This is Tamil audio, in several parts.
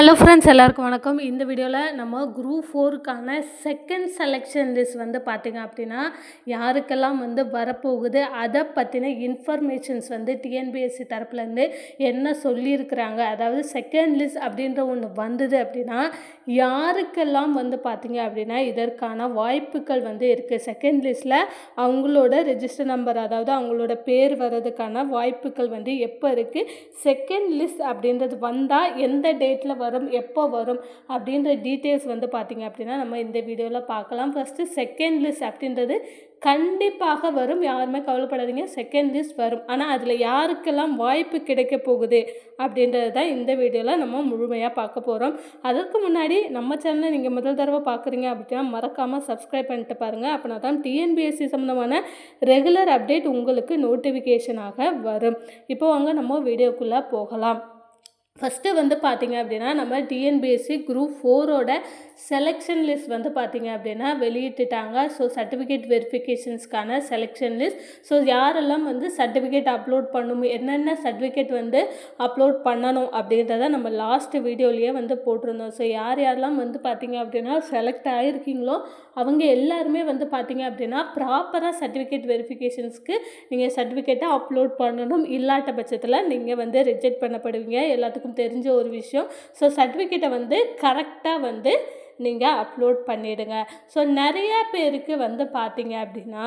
ஹலோ ஃப்ரெண்ட்ஸ் எல்லாருக்கும் வணக்கம். இந்த வீடியோவில் நம்ம குரூப் ஃபோருக்கான செகண்ட் செலெக்ஷன் லிஸ்ட் வந்து பார்த்திங்க அப்படின்னா யாருக்கெல்லாம் வந்து வரப்போகுது அதை பற்றின இன்ஃபர்மேஷன்ஸ் வந்து டிஎன்பிஎஸ்சி தரப்புலேருந்து என்ன சொல்லியிருக்கிறாங்க அதாவது செகண்ட் லிஸ்ட் அப்படின்ற ஒன்று வந்தது அப்படின்னா யாருக்கெல்லாம் வந்து பார்த்திங்க அப்படின்னா இதற்கான வாய்ப்புகள் வந்து இருக்குது செகண்ட் லிஸ்ட்டில் அவங்களோட ரெஜிஸ்டர் நம்பர் அதாவது அவங்களோட பேர் வர்றதுக்கான வாய்ப்புகள் வந்து எப்போ இருக்குது செகண்ட் லிஸ்ட் அப்படின்றது வந்தால் எந்த டேட்டில் வரும்? வரும் எப்போ வரும் அப்படின்ற டீட்டெயில்ஸ் வந்து பார்த்திங்க அப்படின்னா நம்ம இந்த வீடியோவில் பார்க்கலாம். ஃபஸ்ட்டு செகண்ட் லிஸ்ட் அப்படின்றது கண்டிப்பாக வரும். யாருமே கவலைப்படாதீங்க செகண்ட் லிஸ்ட் வரும். ஆனால் அதில் யாருக்கெல்லாம் வாய்ப்பு கிடைக்க போகுது அப்படின்றது தான் இந்த வீடியோவில் நம்ம முழுமையாக பார்க்க போகிறோம் அதற்கு முன்னாடி நம்ம சேனலை நீங்கள் முதல் தடவை பார்க்குறீங்க அப்படின்னா மறக்காமல் சப்ஸ்கிரைப் பண்ணிட்டு பாருங்கள் அப்படின்னா தான் டிஎன்பிஎஸ்சி சம்மந்தமான ரெகுலர் அப்டேட் உங்களுக்கு நோட்டிஃபிகேஷனாக வரும். இப்போ வாங்க நம்ம வீடியோக்குள்ளே போகலாம். ஃபஸ்ட்டு வந்து பார்த்திங்க அப்படின்னா நம்ம டிஎன்பிஎஸ்சி குரூப் ஃபோரோட செலெக்ஷன் லிஸ்ட் வந்து பார்த்திங்க அப்படின்னா வெளியிட்டுட்டாங்க. ஸோ சர்டிஃபிகேட் வெரிஃபிகேஷன்ஸ்க்கான செலெக்ஷன் லிஸ்ட் ஸோ யாரெல்லாம் வந்து சர்டிஃபிகேட் அப்லோட் பண்ணணும் என்னென்ன சர்டிஃபிகேட் வந்து அப்லோட் பண்ணணும் அப்படின்றத நம்ம லாஸ்ட் வீடியோலேயே வந்து போட்டிருந்தோம். ஸோ யார் யாரெல்லாம் வந்து பார்த்திங்க அப்படின்னா செலக்ட் ஆகிருக்கீங்களோ அவங்க எல்லாருமே வந்து பார்த்திங்க அப்படின்னா ப்ராப்பராக சர்டிஃபிகேட் வெரிஃபிகேஷன்ஸ்க்கு நீங்கள் சர்டிஃபிகேட்டை அப்லோட் பண்ணணும். இல்லாட்ட பட்சத்தில் நீங்கள் வந்து ரிஜெக்ட் பண்ணப்படுவீங்க. எல்லாத்துக்கும் தெரிஞ்ச ஒரு விஷயம். ஸோ சர்டிஃபிகேட்டை வந்து கரெக்டாக வந்து நீங்கள் அப்லோட் பண்ணிவிடுங்க ஸோ நிறைய பேருக்கு வந்து பார்த்தீங்க அப்படின்னா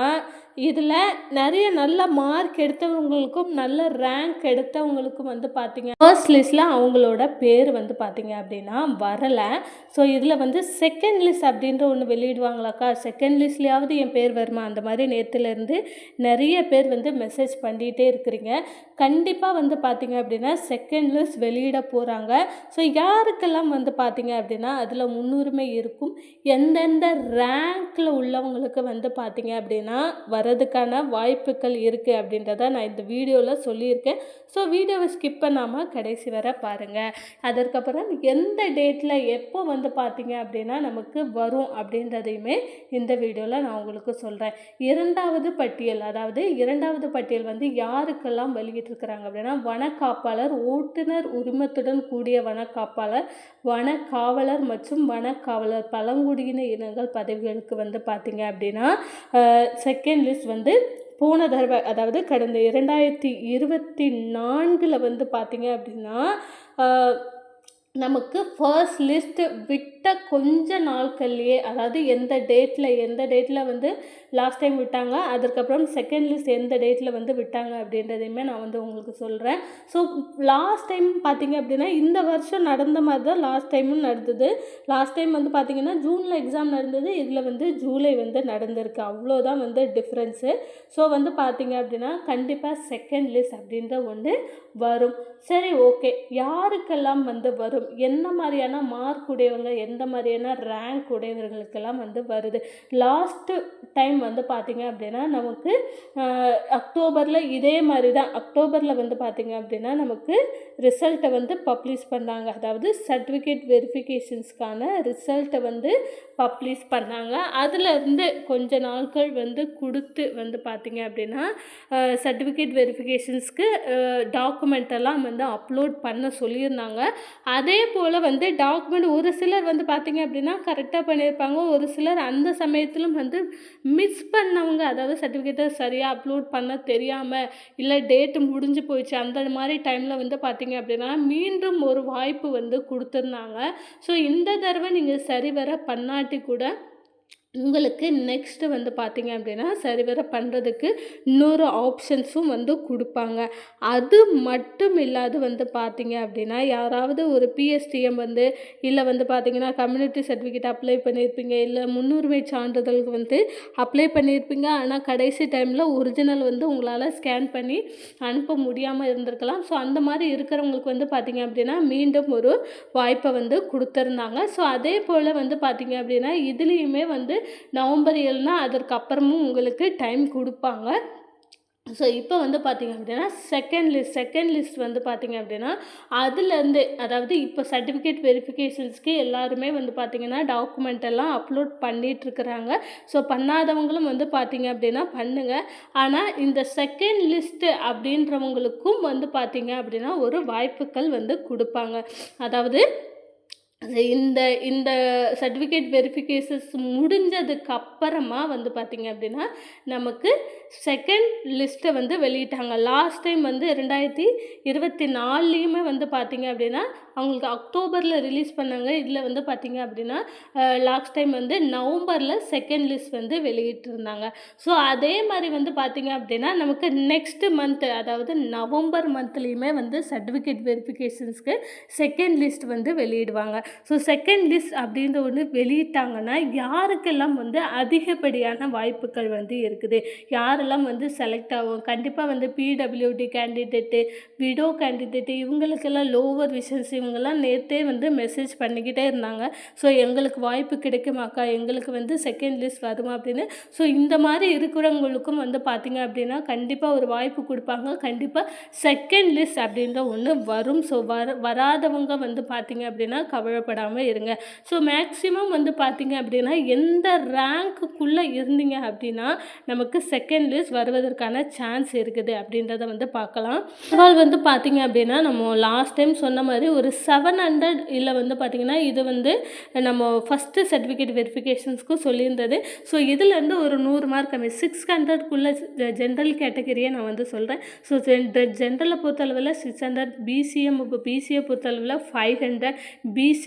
இதில் நிறைய நல்ல மார்க் எடுத்தவங்களுக்கும் நல்ல ரேங்க் எடுத்தவங்களுக்கும் வந்து பார்த்தீங்க ஃபர்ஸ்ட் லிஸ்ட்டில் அவங்களோட பேர் வந்து பார்த்தீங்க அப்படின்னா வரலை. ஸோ இதில் வந்து செகண்ட் லிஸ்ட் அப்படின்ற ஒன்று வெளியிடுவாங்களாக்கா? செகண்ட் லிஸ்ட்லேயாவது என் பேர் வருமா? அந்த மாதிரி நேற்றுலேருந்து நிறைய பேர் வந்து மெசேஜ் பண்ணிகிட்டே இருக்கிறீங்க. கண்டிப்பாக வந்து பார்த்தீங்க அப்படின்னா செகண்ட் லிஸ்ட் வெளியிட போகிறாங்க ஸோ யாருக்கெல்லாம் வந்து பார்த்தீங்க அப்படின்னா அதில் முன்னுரிமை இருக்கும். எந்தெந்த ரேங்க்கில் உள்ளவங்களுக்கு வந்து பார்த்தீங்க அப்படின்னா வரதுக்கான வாய்ப்புகள் இருக்குது அப்படின்றத நான் இந்த வீடியோவில் சொல்லியிருக்கேன். ஸோ வீடியோவை ஸ்கிப் பண்ணாமல் கடைசி வர பாருங்கள் அதற்கப்புறம் எந்த டேட்டில் எப்போ வந்து பார்த்தீங்க அப்படின்னா நமக்கு வரும் அப்படின்றதையுமே இந்த வீடியோவில் நான் உங்களுக்கு சொல்கிறேன் இரண்டாவது பட்டியல் அதாவது இரண்டாவது பட்டியல் வந்து யாருக்கெல்லாம் வெளியிட்டிருக்கிறாங்க அப்படின்னா வனக்காப்பாளர் ஓட்டுநர் உரிமத்துடன் கூடிய வனக்காப்பாளர் வனக்காவலர் மற்றும் வன காவலர் பழங்குடியின இனங்கள் பதவிகளுக்கு வந்து பார்த்தீங்க அப்படின்னா செகண்ட் லிஸ்ட் வந்து போன தடவை அதாவது கடந்த இரண்டாயிரத்தி இருபத்தி நான்கில் வந்து பார்த்தீங்க அப்படின்னா நமக்கு ஃபர்ஸ்ட் லிஸ்ட்டு விட்ட கொஞ்ச நாட்கள்லையே அதாவது எந்த டேட்டில் எந்த டேட்டில் வந்து லாஸ்ட் டைம் விட்டாங்க அதுக்கப்புறம் செகண்ட் லிஸ்ட் எந்த டேட்டில் வந்து விட்டாங்க அப்படின்றதையுமே நான் வந்து உங்களுக்கு சொல்கிறேன் ஸோ லாஸ்ட் டைம் பார்த்தீங்க அப்படின்னா இந்த வருஷம் நடந்த மாதிரி தான் லாஸ்ட் டைமும் நடந்தது. லாஸ்ட் டைம் வந்து பார்த்திங்கன்னா ஜூனில் எக்ஸாம் நடந்தது. இதில் வந்து ஜூலை வந்து நடந்திருக்கு. அவ்வளோதான் வந்து டிஃப்ரென்ஸு ஸோ வந்து பார்த்திங்க அப்படின்னா கண்டிப்பாக செகண்ட் லிஸ்ட் அப்படின்ற ஒன்று வரும். சரி ஓகே யாருக்கெல்லாம் வந்து வரும்? என்ன மாதிரியான மார்க் உடையவங்க எந்த மாதிரியான ரேங்க் உடையவர்களுக்கெல்லாம் வந்து வருது. லாஸ்ட்டு டைம் வந்து பார்த்திங்க அப்படின்னா நமக்கு அக்டோபரில் இதே மாதிரி தான் அக்டோபரில் வந்து பார்த்திங்க அப்படின்னா நமக்கு ரிசல்ட்டை வந்து பப்ளிஷ் பண்ணாங்க. அதாவது சர்டிஃபிகேட் வெரிஃபிகேஷன்ஸ்க்கான ரிசல்ட்டை வந்து பப்ளிஷ் பண்ணாங்க. அதுலேருந்து கொஞ்ச நாட்கள் வந்து கொடுத்து வந்து பார்த்திங்க அப்படின்னா சர்டிஃபிகேட் வெரிஃபிகேஷன்ஸ்க்கு டாக்குமெண்ட் எல்லாம் வந்து அப்லோட் பண்ண சொல்லியிருந்தாங்க. அதே போல் வந்து டாக்குமெண்ட் ஒரு சிலர் வந்து பார்த்திங்க அப்படின்னா கரெக்டாக பண்ணியிருப்பாங்க. ஒரு சிலர் அந்த சமயத்திலும் வந்து மிஸ் பண்ணவங்க அதாவது சர்டிஃபிகேட்டை சரியாக அப்லோட் பண்ண தெரியாமல் இல்லை டேட்டு முடிஞ்சு போயிடுச்சு அந்த மாதிரி டைமில் வந்து பார்த்திங்க அப்படின்னா மீண்டும் ஒரு வாய்ப்பு வந்து கொடுத்துருந்தாங்க. ஸோ இந்த தடவை நீங்கள் சரிவர பண்ணாட்டி கூட உங்களுக்கு நெக்ஸ்ட்டு வந்து பார்த்திங்க அப்படின்னா சரிவர பண்ணுறதுக்கு இன்னொரு ஆப்ஷன்ஸும் வந்து கொடுப்பாங்க. அது மட்டும் இல்லாது வந்து பார்த்திங்க அப்படின்னா யாராவது ஒரு பிஎஸ்டிஎம் வந்து இல்லை வந்து பார்த்திங்கன்னா கம்யூனிட்டி சர்டிஃபிகேட் அப்ளை பண்ணியிருப்பீங்க இல்லை முன்னுரிமை சான்றிதழுக்கு வந்து அப்ளை பண்ணியிருப்பீங்க ஆனால் கடைசி டைமில் ஒரிஜினல் வந்து உங்களால் ஸ்கேன் பண்ணி அனுப்ப முடியாமல் இருந்திருக்கலாம். ஸோ அந்த மாதிரி இருக்கிறவங்களுக்கு வந்து பார்த்திங்க அப்படின்னா மீண்டும் ஒரு வாய்ப்பை வந்து கொடுத்துருந்தாங்க. ஸோ அதே போல் வந்து பார்த்திங்க அப்படின்னா இதுலேயுமே வந்து நவம்பர் ஏழுனா அதற்கு அப்புறமும் உங்களுக்கு டைம் கொடுப்பாங்க. ஸோ இப்போ வந்து பார்த்திங்க அப்படின்னா செகண்ட் லிஸ்ட் செகண்ட் லிஸ்ட் வந்து பார்த்திங்க அப்படின்னா அதுலேருந்து அதாவது இப்போ சர்டிஃபிகேட் வெரிஃபிகேஷன்ஸ்க்கு எல்லாருமே வந்து பார்த்திங்கன்னா டாக்குமெண்ட் எல்லாம் அப்லோட் பண்ணிகிட்ருக்குறாங்க ஸோ பண்ணாதவங்களும் வந்து பார்த்திங்க அப்படின்னா பண்ணுங்கள் ஆனால் இந்த செகண்ட் லிஸ்ட்டு அப்படின்றவங்களுக்கும் வந்து பார்த்திங்க அப்படின்னா ஒரு வாய்ப்புகள் வந்து கொடுப்பாங்க. அதாவது இந்த இந்த சர்டிஃபிகேட் வெரிஃபிகேஷன்ஸ் முடிஞ்சதுக்கு அப்புறமா வந்து பார்த்திங்க அப்படின்னா நமக்கு செகண்ட் லிஸ்ட்டை வந்து வெளியிட்டாங்க. லாஸ்ட் டைம் வந்து ரெண்டாயிரத்தி இருபத்தி நாலுலேயுமே வந்து பார்த்திங்க அப்படின்னா அவங்களுக்கு அக்டோபரில் ரிலீஸ் பண்ணாங்க. இதில் வந்து பார்த்திங்க அப்படின்னா லாஸ்ட் டைம் வந்து நவம்பரில் செகண்ட் லிஸ்ட் வந்து வெளியிட்டிருந்தாங்க. ஸோ அதே மாதிரி வந்து பார்த்திங்க அப்படின்னா நமக்கு நெக்ஸ்ட் மந்த்து அதாவது நவம்பர் மந்த்லேயுமே வந்து சர்டிஃபிகேட் வெரிஃபிகேஷன்ஸ்க்கு செகண்ட் லிஸ்ட் வந்து வெளியிடுவாங்க. ஸோ செகண்ட் லிஸ்ட் அப்படின்ற ஒன்று வெளியிட்டாங்கன்னா யாருக்கெல்லாம் வந்து அதிகப்படியான வாய்ப்புகள் வந்து இருக்குது? யாரெல்லாம் வந்து செலக்ட் ஆகும்? கண்டிப்பாக வந்து பிடபிள்யூடி கேண்டிடேட்டு விடோ கேண்டிடேட்டு இவங்களுக்கெல்லாம் லோவர் விஷன்ஸ் இவங்கெல்லாம் நேற்றே வந்து மெசேஜ் பண்ணிக்கிட்டே இருந்தாங்க. ஸோ எங்களுக்கு வாய்ப்பு கிடைக்குமாக்கா? எங்களுக்கு வந்து செகண்ட் லிஸ்ட் வருமா அப்படின்னு? ஸோ இந்த மாதிரி இருக்கிறவங்களுக்கும் வந்து பார்த்திங்க அப்படின்னா கண்டிப்பாக ஒரு வாய்ப்பு கொடுப்பாங்க. கண்டிப்பாக செகண்ட் லிஸ்ட் அப்படின்ற ஒன்று வரும். ஸோ வர வராதவங்க வந்து பார்த்திங்க அப்படின்னா கவலைப்படாமல் இருங்க. ஸோ மேக்ஸிமம் வந்து பார்த்திங்க அப்படின்னா எந்த ரேங்க்குள்ளே இருந்தீங்க அப்படின்னா நமக்கு செகண்ட் லிஸ்ட் வருவதற்கான சான்ஸ் இருக்குது அப்படின்றத வந்து பார்க்கலாம் முதல் வந்து பார்த்திங்க அப்படின்னா நம்ம லாஸ்ட் டைம் சொன்ன மாதிரி ஒரு செவன் ஹண்ட்ரட் இல்லை வந்து பார்த்திங்கன்னா இது வந்து நம்ம ஃபஸ்ட்டு சர்டிஃபிகேட் வெரிஃபிகேஷன்ஸ்க்கும் சொல்லியிருந்தது. ஸோ இதுலேருந்து ஒரு நூறு மார்க் கம்மி சிக்ஸ் ஹண்ட்ரட்குள்ளே ஜென்ரல் கேட்டகரியை நான் வந்து சொல்கிறேன் ஸோ ஜென்ரலை பொறுத்தளவில் சிக்ஸ் ஹண்ட்ரட் பிசிஎம் இப்போ பிசிஏ பொறுத்தளவில் ஃபைவ் ஹண்ட்ரட்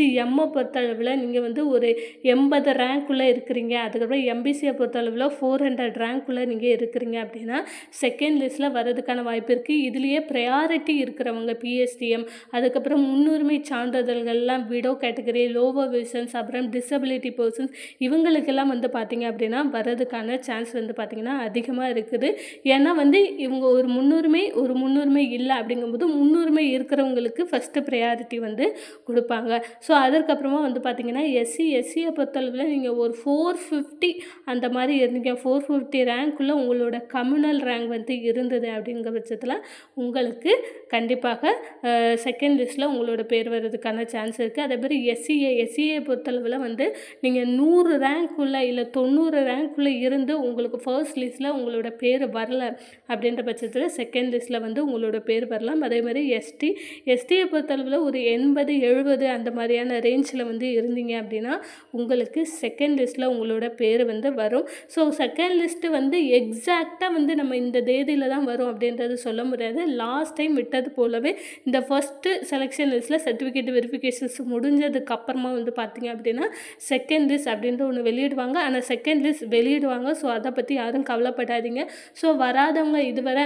பிசிஎம்மை பொறுத்தளவில் நீங்கள் வந்து ஒரு எண்பது ரேங்க்குள்ளே இருக்கிறீங்க. அதுக்கப்புறம் எம்பிசியை பொறுத்தளவில் ஃபோர் ஹண்ட்ரட் ரேங்க்குள்ளே நீங்கள் இருக்கிறீங்க அப்படின்னா செகண்ட் லிஸ்ட்டில் வர்றதுக்கான வாய்ப்பு இருக்குது இதுலேயே ப்ரையாரிட்டி இருக்கிறவங்க பிஎஸ்டிஎம் அதுக்கப்புறம் முன்னுரிமை சான்றிதழ்கள்லாம் விடோ கேட்டகரி லோவர் விஷன்ஸ் அப்புறம் டிசபிலிட்டி பர்சன்ஸ் இவங்களுக்கெல்லாம் வந்து பார்த்திங்க அப்படின்னா வர்றதுக்கான சான்ஸ் வந்து பார்த்திங்கன்னா அதிகமாக இருக்குது. ஏன்னா வந்து இவங்க ஒரு முன்னுரிமை ஒரு முன்னுரிமை இல்லை அப்படிங்கும்போது முன்னுரிமை இருக்கிறவங்களுக்கு ஃபஸ்ட்டு ப்ரையாரிட்டி வந்து கொடுப்பாங்க. ஸோ அதற்கப்புறமா வந்து பார்த்திங்கன்னா எஸ்சி எஸ்சியை பொறுத்தளவில் நீங்கள் ஒரு ஃபோர் ஃபிஃப்டி அந்த மாதிரி இருந்தீங்க. ஃபோர் ஃபிஃப்டி ரேங்க்குள்ளே உங்களோட கம்யூனல் ரேங்க் வந்து இருந்தது அப்படிங்கிற பட்சத்தில் உங்களுக்கு கண்டிப்பாக செகண்ட் லிஸ்ட்டில் உங்களோட பேர் வர்றதுக்கான சான்ஸ் இருக்குது அதே மாதிரி எஸ்சிஏ எஸ்சிஏ பொறுத்தளவில் வந்து நீங்கள் நூறு ரேங்க்குள்ளே இல்லை தொண்ணூறு ரேங்க்குள்ளே இருந்து உங்களுக்கு ஃபர்ஸ்ட் லிஸ்ட்டில் உங்களோட பேர் வரல அப்படின்ற பட்சத்தில் செகண்ட் லிஸ்ட்டில் வந்து உங்களோட பேர் வரலாம். அதே மாதிரி எஸ்டி எஸ்டியை பொறுத்தளவில் ஒரு எண்பது எழுபது அந்த மாதிரியான ரேஞ்சில் வந்து இருந்தீங்க அப்படின்னா உங்களுக்கு செகண்ட் லிஸ்ட்டில் உங்களோட பேர் வந்து வரும். ஸோ செகண்ட் லிஸ்ட்டு வந்து எக்ஸாக்டாக வந்து நம்ம இந்த தேதியில் தான் வரும் அப்படின்றது சொல்ல முடியாது. லாஸ்ட் டைம் விட்டது போலவே இந்த ஃபஸ்ட்டு செலெக்ஷன் லிஸ்ட்டில் சர்டிஃபிகேட் வெரிஃபிகேஷன்ஸ் முடிஞ்சதுக்கு அப்புறமா வந்து பார்த்திங்க அப்படின்னா செகண்ட் லிஸ்ட் அப்படின்ற ஒன்று வெளியிடுவாங்க. ஆனால் செகண்ட் லிஸ்ட் வெளியிடுவாங்க. ஸோ அதை பற்றி யாரும் கவலைப்படாதீங்க. ஸோ வராதவங்க இதுவரை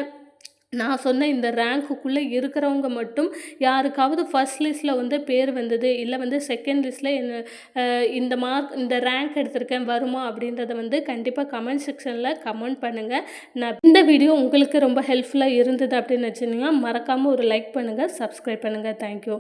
நான் சொன்ன இந்த ரேங்க்குள்ளே இருக்கிறவங்க மட்டும் யாருக்காவது ஃபஸ்ட் லிஸ்ட்டில் வந்து பேர் வந்தது இல்லை வந்து செகண்ட் லிஸ்ட்டில் என்ன இந்த மார்க் இந்த ரேங்க் எடுத்திருக்கேன் வருமா அப்படின்றத வந்து கண்டிப்பாக கமெண்ட் செக்ஷனில் கமெண்ட் பண்ணுங்கள் நான் இந்த வீடியோ உங்களுக்கு ரொம்ப ஹெல்ப்ஃபுல்லாக இருந்தது அப்படின்னு வச்சுருந்தீங்கன்னா மறக்காமல் ஒரு லைக் பண்ணுங்கள் சப்ஸ்கிரைப் பண்ணுங்கள் தேங்க்யூ